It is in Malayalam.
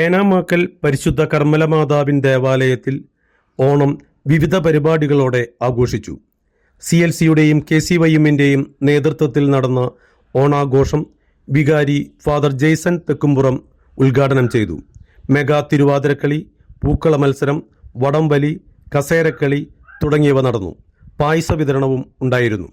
ഏനാമാക്കൽ പരിശുദ്ധ കർമ്മലമാതാവിൻ ദേവാലയത്തിൽ ഓണം വിവിധ പരിപാടികളോടെ ആഘോഷിച്ചു. സി എൽ സിയുടെയും കെ സി വൈഎമ്മിന്റെയും നേതൃത്വത്തിൽ നടന്ന ഓണാഘോഷം വികാരി ഫാദർ ജെയ്സൺ തെക്കുംപുറം ഉദ്ഘാടനം ചെയ്തു. മെഗാ തിരുവാതിരക്കളി പൂക്കള മത്സരം വടംവലി കസേരക്കളി തുടങ്ങിയവ നടന്നു. പായസ വിതരണവും ഉണ്ടായിരുന്നു.